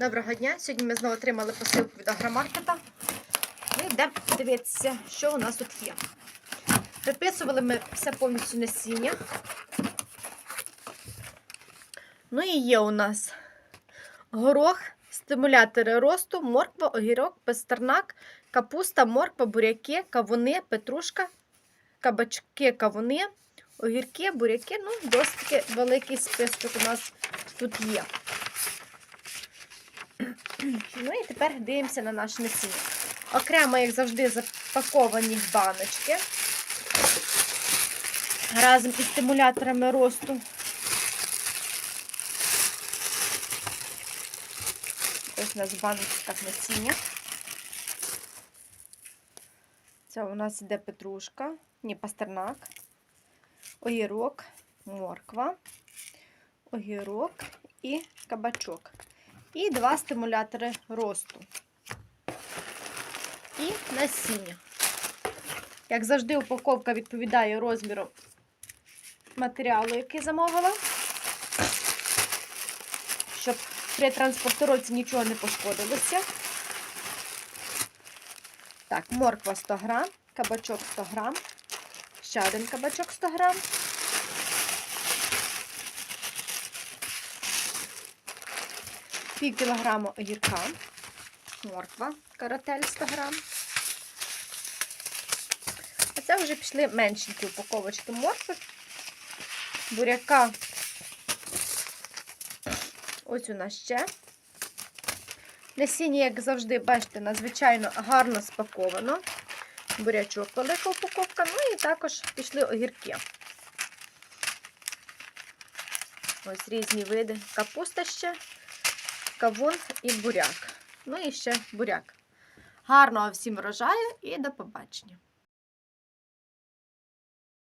Доброго дня! Сьогодні ми знову отримали посилку від агромаркета. Ми йдемо дивитися, що у нас тут є. Приписували ми все повністю насіння. Ну і є у нас горох, стимулятори росту, морква, огірок, пастернак, капуста, морква, буряки, кавуни, петрушка, кабачки, кавуни, огірки, буряки. Ну, досить великий список у нас тут є. Ну і тепер дивимося на наше насіння. Окремо, як завжди, запаковані баночки разом із стимуляторами росту. Ось у нас в баночках насіння. Це у нас іде петрушка, ні, пастернак, огірок, морква, огірок і кабачок. І два стимулятори росту. І насіння. Як завжди, упаковка відповідає розміру матеріалу, який замовила, щоб при транспортировці нічого не пошкодилося. Так, морква 100 грам, кабачок 100 грам, ще один кабачок 100 грам. Пів кілограму огірка, морква, каратель 100 грам. А це вже пішли меншенькі упаковочки моркви, буряка. Ось у нас ще. Насіння, як завжди, бачите, надзвичайно гарно спаковано. Бурячок велика упаковка, ну і також пішли огірки. Ось різні види. Капуста ще кавун і буряк. Ну і ще буряк. Гарного всім врожаю і до побачення!